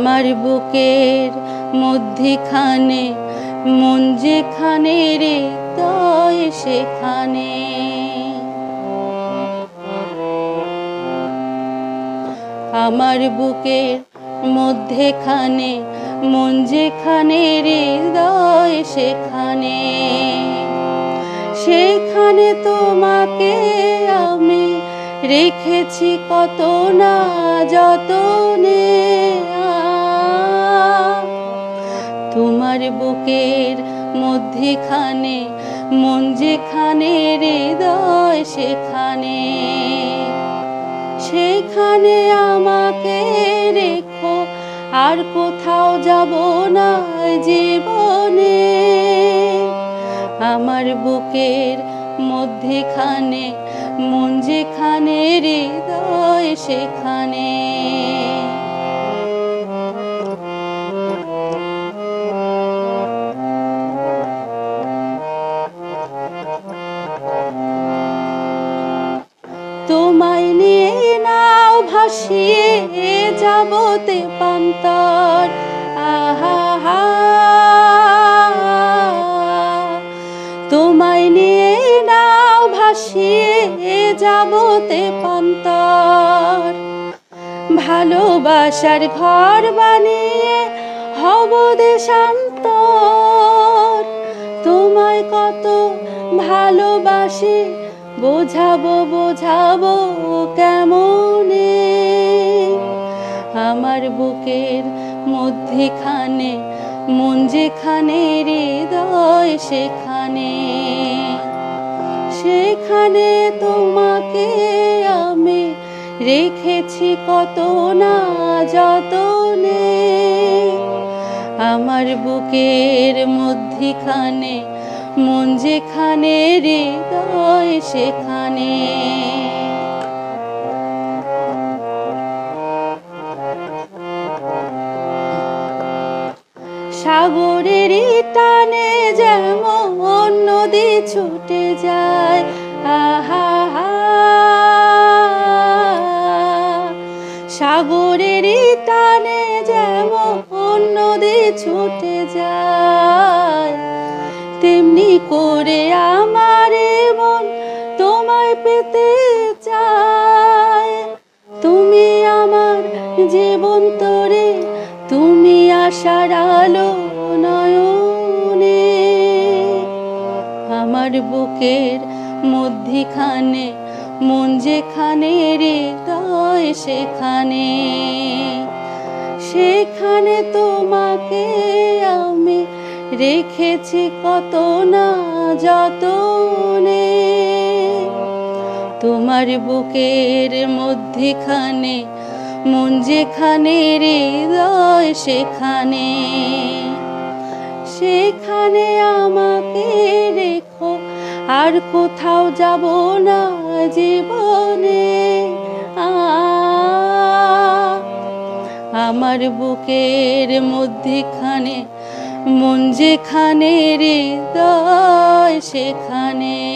আমার বুকের মধ্যিখানে, মন যেখানে রে, তয় সেখানে। আমার বুকের মধ্যেখানে, মন যেখানে হৃদয় সেখানে। সেখানে তোমাকে আমি রেখেছি কত না যতনে তোমার বুকের মধ্যেখানে, মন যেখানে, হৃদয় সেখানে। সেখানে আমাকে রেখো, আর কোথাও যাব না জীবনে। আমার বুকের মধ্যেখানে, মন যেখানে, হৃদয় সেখানে। তোমায় নিয়ে নাও ভাসিয়ে যাবতে পান্তর। আহা তোমায় নিয়ে নাও ভাসিয়ে যাবতে পান্তর। ভালোবাসার ঘর বানিয়ে হব দেশান্তর তোমায় কত ভালোবাসি বোঝাবো বোঝাবো কেমনে? আমার বুকের মধ্যেখানে, মন যেখানে, হৃদয় সেখানে। সেখানে তোমাকে আমি রেখেছি কত না যতনে। আমার বুকের মধ্যিখানে মন যেখানে, হৃদয় সেখানে। সাগরের টানে যেমন নদী ছুটে যায় আহা সাগরের টানে যেমন নদী ছুটে যায় তেমনি করে আমার মন তোমায় পেতে চায়। তুমি আমার জীবন তোরে, তুমি আশার আলো নয়নে। আমার বুকের মধ্যিখানে, মন যেখানে হৃদয় সেখানে। সেখানে তোমাকে আমি রেখেছি কত না যতনে। তোমার বুকের মধ্যিখানে, মন যেখানে, হৃদয় সেখানে। সেখানে আমাকে রেখো, আর কোথাও যাব না জীবনে। আমার বুকের মধ্যিখানে মন যেখানে হৃদয় সেখানে